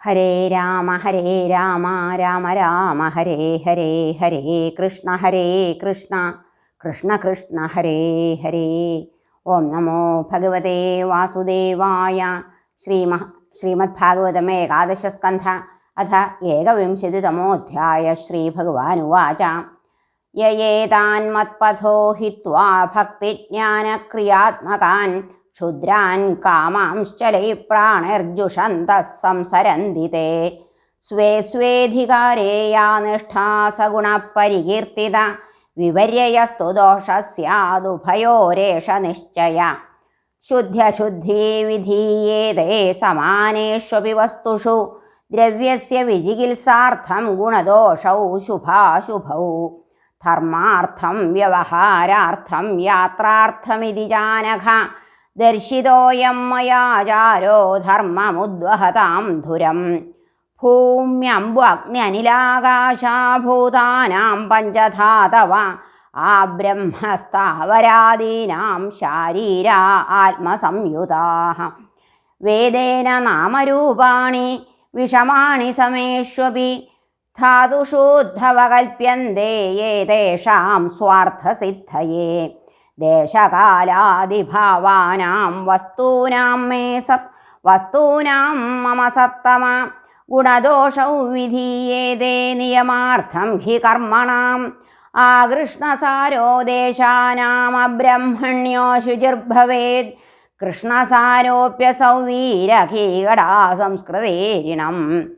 ഹരേ രാമ ഹരേ രാമ രാമ രാമ ഹരേ ഹരേ ഹരേ കൃഷ്ണ ഹരേ കൃഷ്ണ കൃഷ്ണ കൃഷ്ണ ഹരേ ഹരേ ഓം നമോ ഭഗവതേ വാസുദേവായ ശ്രീമ ശ്രീമദ്ഭാഗവതം ഏകാദശസ്കന്ധ അഥ ഏകവിംശതിതമോധ്യായ ശ്രീഭഗവാനുവാച യേതാൻ മത്പഥോ ഹിത്വാ ഭക്തിജ്ഞാനക്രിയാത്മകാൻ ക്ഷുദ്രാൻ കാമാംശ്ചലൈ പ്രാണർജുഷന്തഃ സംസരന്തി തേ. സ്വേ സ്വേധികാരേയാ നിഷ്ഠാ സഗുണപരികീർത്തിത വിപര്യയസ്തു ദോഷസ്യാദുഭയോരേഷ നിശ്ചയ. ശുദ്ധ്യശുദ്ധീ വിധീയേതേ സമാനേഷ്വപി വസ്തുഷു. ദ്രവ്യസ്യ വിജികിത്സാർത്ഥം ഗുണദോഷൗ ശുഭാശുഭൗ. ധർമാർത്ഥം വ്യവഹാരാർത്ഥം യാത്രാർത്ഥമിതി ജാനഘ ദർശിതോയം മയാചാരോ ധർമ്മമുദ്വഹതാം ധുരം. അനിലാകാശാഭൂതാനാം പഞ്ചധാതവ ആ ബ്രഹ്മസ്ഥാവരാദീനാം ശാരീര ആത്മസംയുതാ വേദേന നാമരൂപാണി വിഷമാണി സമേഷ്വപി ധാതുഷൂദ്ധവകൽപ്യന്തേ യേതേഷാം സ്വാർത്ഥസിദ്ധയേ. ദേശകാലാദിഭാവാനാം വസ്തൂനാം മേ സത് വസ്തൂനാം മമ സത്തമ ഗുണദോഷൗ വിധീയേതേ നിയമാർത്ഥം ഹി കർമ്മണാം. ആകൃഷ്ണസാരോ ദേശാനാമബ്രഹ്മണ്യോ ശുചിർഭവേത് കൃഷ്ണസാരോപ്യസൗ വീരകീകടാ സംസ്കൃതേരിണം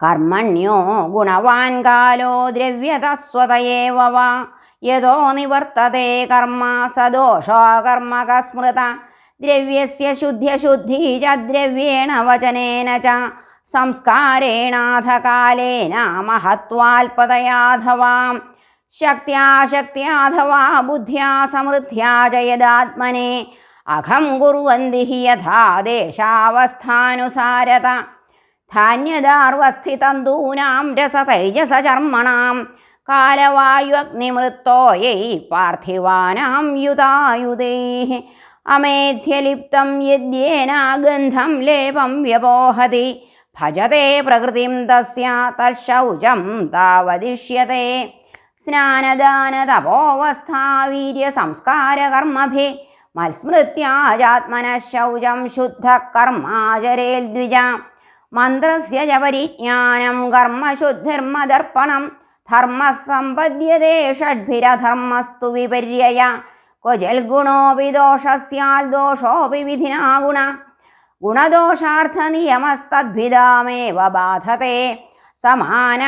കർമ്മണ്യോ ഗുണവാൻ കാലോ ദ്രവ്യതസ്വതയേവ വാ നിവർത്തതേ കർമ്മ സദോഷോ കർമ്മക സ്മൃത ദ്രവ്യസ്യ ശുദ്ധ്യശുദ്ധി ച ദ്രവ്യേണ വചനേന ച. സംസ്കാരേണാഥ കാലേന ശക്തിയാശക്തിയാഥവാ ബുദ്ധ്യാ സമൃദ്ധ്യാ ജയദാത്മനെ യദാത്മനെ. അഖം കുർവന്തി ഹി യഥാ ദേശാവസ്ഥാനുസാരത. രസതൈജസചർമ്മണാം. കാലവായുഗ്നിമൃത്തോയൈ പാർത്ഥിവാനാം യുതായുധൈ. അമേധ്യലിപ്തം യദ്യേന ഗന്ധം ലേപം വ്യപോഹതി ഭജത്തെ പ്രകൃതിം തസ്യ തശൗചം താവദിഷ്യത്തെ സ്നാനദാനതപോവസ്ഥാവീര്യസംസ്കാരകർമ്മഭി. മത്സ്മൃത്യാജാത്മന ശൗചം ശുദ്ധകർമാചരേൽദ്വിജ മന്ത്രസ്യ ച പരിജ്ഞാനം കർമ്മശുദ്ധിർമദർപ്പണം ധർമ്മസമ്പദ്യതേ ഷഡ്ഭിരധർമ്മസ്തു വിപര്യയ. ക്വചൽ ഗുണോപി ദോഷസ്യാൽ ദോഷോപി വിധിനാ ഗുണ ഗുണദോഷാർത്ഥനിയമസ്തദ്ഭിതാമേവ ബാധത്തെ. സമാന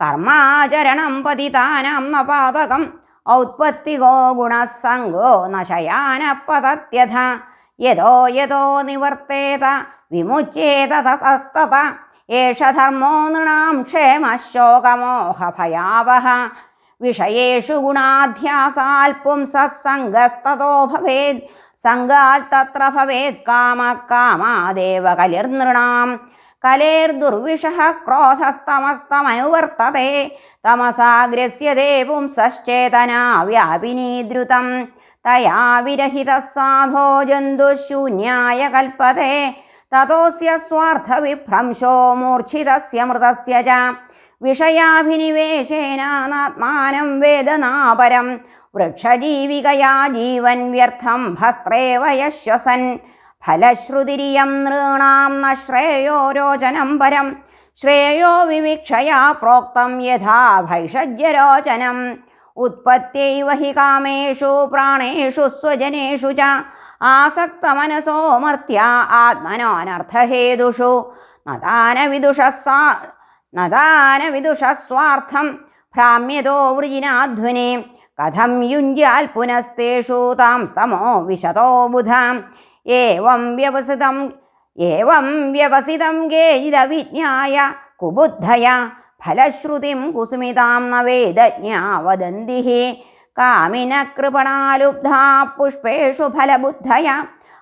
കർമാചരണം പതിതാനാം ന പാതകം ഔത്പത്തികോ ഗുണസംഗോ നശയാന പതത്യഥ യതോ യതോ നിവർത്തേത വിമുച്ചേത തതസ്തത ഏഷ ധർമ്മോ നൃണാം ക്ഷേമശോകമോഹഭയാവഹ. വിഷയേഷു ഗുണാധ്യാസാൽ പുംസസംഗസ്തോ ഭവേത് സംഗാൽ തത്ര ഭവേത് കാമ കാമാദേവ കലിർനൃണാം. കലേർദുർവിഷഃ ക്രോധസ്തമസ്തമനുവർത്തത്തെ തമസാഗ്രസ്യതേ പുംസശ്ചേതനാ വ്യാപിനീദ്രുതം തയാ വിരഹിത സാധോ ജന്തുശൂന്യായ കൽപ്പത്തെ തതോസ്യ സ്വാർത്ഥവിഭ്രംശോ മൂർച്ഛിതസ്യ മൃതസ്യ ച വിഷയാഭിനിവേശേനാത്മാനം വേദനാപരം. വൃക്ഷജീവികയാ ജീവൻ വ്യർത്ഥം ഭസ്ത്രേ വയശ്വസൻ. ഫലശ്രുതിരിയം നൃണാം ന ശ്രേയോ രോചനം പരം. ശ്രേയോ വിവിക്ഷയാ പ്രോക്തം യഥാ ഭൈഷജ്യരോചനം. उत्पत्त्यैव हि कामेषु, प्राणेषु, स्वजनेषु च आसक्तमनसोमर्त्या आत्मनोऽनर्थहेतुषु नदानविदुषः सा नदानविदुषः स्वार्थं भ्राम्यतो वृजिनाध्वने। कथं युञ्ज्याल् पुनस्तेषु तां स्तमो विशतो बुधाम्। एवं व्यवसितम् एवं व्यवसितं गेजिदविज्ञाय कुबुद्धया ഫലശ്രുതിം കുസുമിതാം ന വേദജ്ഞാ വദന്തി കാമിന കൃപണാലുബ്ധാ പുഷ്പേഷു ഫലബുദ്ധയ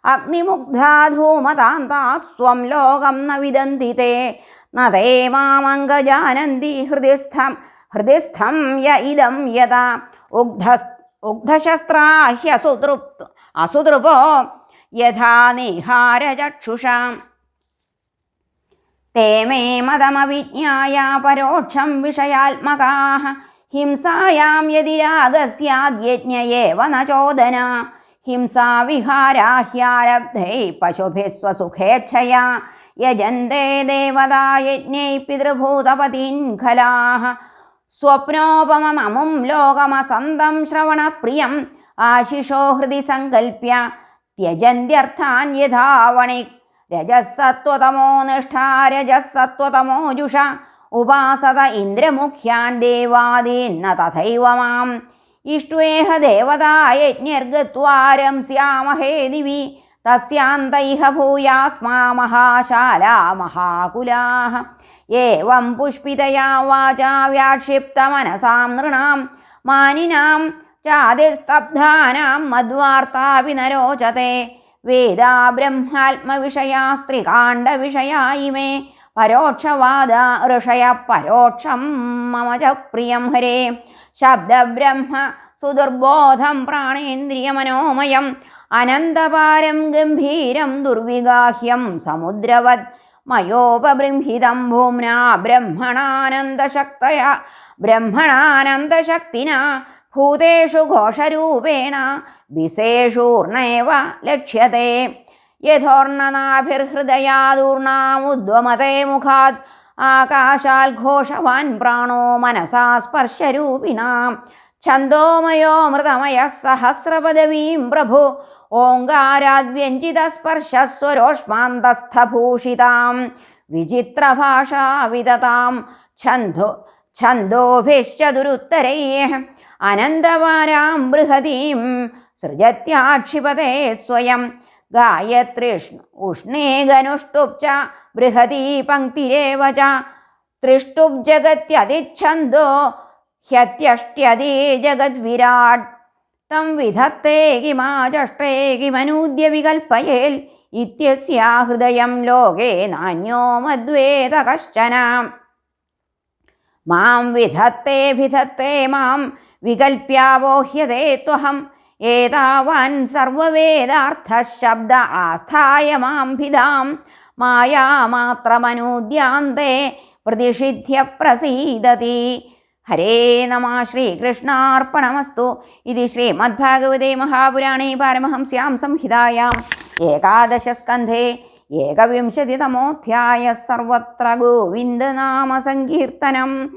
അഗ്നിമുഗ്ധാ ധൂമതാന്താ സ്വം ലോകം ന വിദന്തി തേ ന തേ മാമംഗജാനന്തി ഹൃദിസ്ഥം ഹൃദിസ്ഥം യ ഇദം യഥാ ഉഗ്ധ ഉഗ്ധശസ്ത്രാ ഹ്യസുതൃപ് അസുതൃപോ യഥാ നിഹാരചക്ഷുഷാം തേമേ മതമവിജ്ഞായ പരോക്ഷം വിഷയാത്മകാഹ. ഹിംസായാം യതിരാഗസ്യാദ്യജ്ഞയേവ ന ചോദന. ഹിംസാവിഹാരാഹ്യാരബ്ധൈ പശുഭിസ്വസുഖേച്ഛയാ. യജന്തേ ദേവതായജ്ഞൈ പിതൃഭൂതപതീൻ ഖലാഹ സ്വപ്നോപമമമും ലോകമസന്തം ശ്രവണപ്രിയം ആശിഷോ ഹൃദി സങ്കൽപ്യ. ത്യജന്യർത്ഥാൻ യഥാവണി രജസത്വതമോ നിഷ്ഠാ രജസത്വതമോ ജുഷ ഉപാസത ഇന്ദ്രമുഖ്യാൻ ദേവാദീന്ന തഥൈവ മാം ഇഷ്ട്വേഹ ദേവതായജ്ഞർഗത്വാരം സ്യാമഹേ ദിവി തസ്യാന്തൈഹ ഭൂയാസ്മാ മഹാശാലാ മഹാകുലാഹ. ഏവം പുഷ്പിതയാ വാചാ വ്യാക്ഷിപ്തമനസാം നൃണാം. മാനിനാം ചാതിസ്തബ്ധാനാം മദ്വാർത്താവിനരോചതേ. വേദാ ബ്രഹ്മാത്മവിഷയാസ്ത്രികാണ്ഡവിഷയാ ഇമേ പരോക്ഷവാദ ഋഷയ പരോക്ഷം മമ ച പ്രിയം ഹരേ. ശബ്ദബ്രഹ്മ സുദുർബോധം പ്രാണേന്ദ്രിയമനോമയം അനന്തപാരം ഗംഭീരം ദുർവിഗാഹ്യം സമുദ്രവത് മയോപബൃംഹിതം ഭൂമ്ന ബ്രഹ്മണാനന്ദശക്തയ. ബ്രഹ്മണാനന്ദശക്തിന ഭൂതേഷു ഘോഷരൂപേണ വിശേഷൂർണേവ ലക്ഷ്യത്തെ. യഥോർണനാഭിർഹൃദയാദൂർണാമുദ്വമതേ മുഖാത് ആകാശാൽ ഘോഷവാൻ പ്രാണോ മനസാ സ്പർശരൂപിണാം. ഛന്ദോമയോ മൃതമയ സഹസ്രപദവീം പ്രഭു ഓങ്കാരാദ്വ്യഞ്ജിതസ്പർശസ്വരോഷ്മാന്തസ്ഥഭൂഷിതാം. വിചിത്രഭാഷാവിദതാം ഛന്ദോ ഛന്ദോഭിശ്ചതുരുത്തരൈः. അനന്തവാരാം ബൃഹതീം സൃജത്യാക്ഷിപതേ സ്വയം. ഗായത്രിഷ്ണു ഉഷ്ണേ ഗനുഷ്ടുപ് ച ബൃഹതീ പങ്ക്തിരേവ തൃഷ്ടുപ് ജഗത്യതിച്ഛന്ദോ ഹ്യത്യഷ്ട്യതി ജഗദ്വിരാട് തം വിധത്തേ കിമാചഷ്ടേ കിമനൂദ്യ വികൽപ്പയേൽ ഇത്യസ്യാ ഹൃദയം ലോകേ നാന്യോ മദ്വേത കശ്ചന മാം വിധത്തെ വിധത്തെ മാം വികൽപ്യാവോഹ്യതേ ത്വഹം. ഏതാവാൻ സർവവേദാർത്ഥശബ്ദ ആസ്ഥായ മാംഭിതാം മായാമാത്രമനൂദ്യാന്തേ പ്രതിഷിധ്യ പ്രസീദതി. ഹരേ നമ ശ്രീകൃഷ്ണാർപ്പണമസ്തു. ഇത് ശ്രീമദ്ഭാഗവതേ മഹാപുരാണേ പാരമഹംസ്യാം സംഹിതായാം. ഏകാദശസ്കന്ധേ ഏകവിംശതിതമോധ്യായ സർവത്ര ഗോവിന്ദനാമസങ്കീർത്തനം.